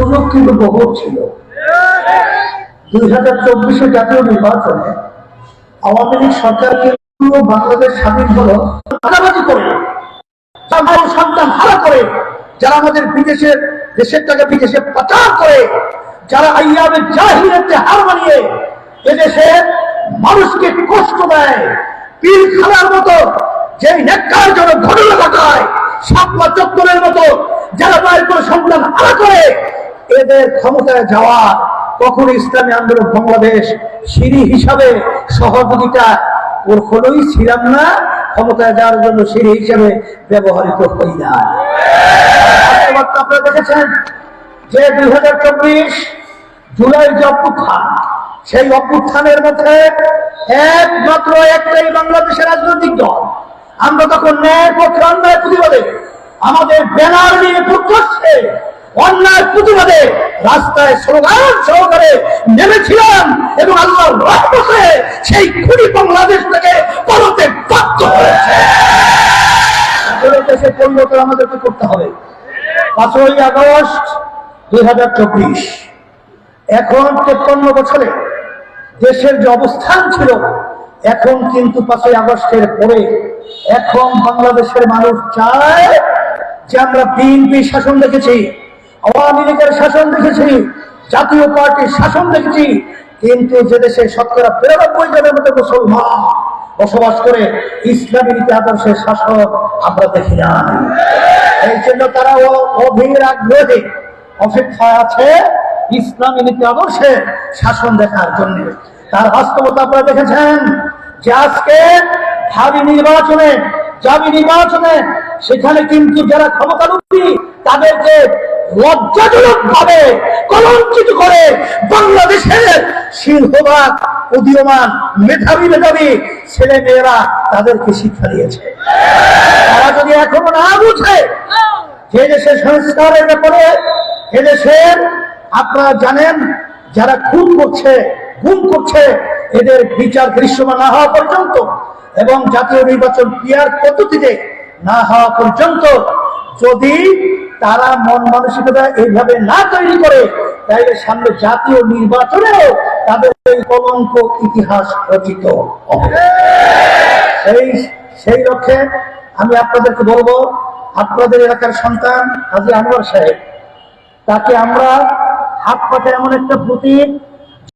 সুযোগ কিন্তু ছিল। দুই হাজার চব্বিশে জাতীয় নির্বাচনে আওয়ামী লীগ সরকার কিন্তু বাংলাদেশ স্বাধীন হলো। ভাগাভাগি করে। সন্তান হারা করে। যারা আমাদের বিদেশের দেশের টাকা বিদেশে পাচার করে, যারা হার মানিয়ে এদেশের মানুষকে কষ্ট দেয় পীর খানার মতো যে নেককার জন্য ঘটনা ঘটায় সাপলা চত্বরের মতো যারা মায়ের কোনো সন্তান হারা করে এদের ক্ষমতায় যাওয়া কখনো ইসলামী আন্দোলন বাংলাদেশ সিঁড়ি হিসাবে সহযোগিতা হলোই ছিলাম না, ক্ষমতায় যাওয়ার জন্য সিঁড়ি হিসাবে ব্যবহৃত হই না। আপনারা দেখেছেন যে দুই হাজার চব্বিশ জুলাই যে অভ্যুত্থান, সেই অভ্যুত্থানের মধ্যে একমাত্র একটাই বাংলাদেশের রাজনৈতিক দল। আমরা তখন ন্যায় পক্ষে অন্যায় প্রতিবাদে আমাদের ব্যানার নিয়ে রাস্তায় স্লোগান সহকারে নেমেছিলাম এবং আল্লাহর রহমতে সেই খুনি বাংলাদেশ থেকে পরতে বাধ্য হয়েছে। দেশে পরিবর্তন আমাদেরকে করতে হবে। পাঁচই আগস্ট দুই হাজার চব্বিশ। এখন তেপ্পান্ন বছরে দেশের যে অবস্থান ছিল, এখন কিন্তু পাঁচই আগস্টের পরে এখন বাংলাদেশের মানুষ চায় যে আমরা বিএনপি শাসন দেখেছি। আওয়ামী লীগের শাসন দেখেছি, জাতীয় পার্টির শাসন দেখেছি, কিন্তু যে দেশে শতকরা বিরানব্বই জনের মতো মুসলমান বসবাস করে ইসলামী নীতি আদর্শের শাসক আমরা দেখি না। এই জন্য তারা অধীর আগ্রহে অপেক্ষায় আছে ইসলামী নীতি আদর্শে শাসন দেখার জন্য। তার বাস্তবতা আপনারা দেখেছেন যে আজকে ভাবি নির্বাচনে জাবি নির্বাচনে সেখানে কিন্তু যারা ক্ষমতারূপী, তাদেরকে লজ্জাজনক ভাবে কলঙ্কিত করে বাংলাদেশের সিংহবাগ উদীয়মান মেধাবী মেধাবী ছেলে মেয়েরা তাদেরকে শিক্ষা দিয়েছে। তারা যদি এখনও না বুঝে যে দেশের সংস্কারের ব্যাপারে এদেশের আপনারা জানেন যারা খুন করছে, গুম করছে, এদের বিচার দৃশ্যমান না হওয়া পর্যন্ত এবং জাতীয় নির্বাচন ক্রিয়ার পদ্ধতিতে না হওয়া পর্যন্ত যদি তারা মন মানসিকতা এইভাবে না তৈরি করে, তাইলে সামনে জাতীয় নির্বাচনেও তাদের এই কলঙ্ক ইতিহাস রচিত সেই সেই লক্ষ্যে আমি আপনাদেরকে বলব, আপনাদের এলাকার সন্তান হাজি আনোয়ার সাহেব, তাকে আমরা হাত পাতে এমন একটা প্রতীক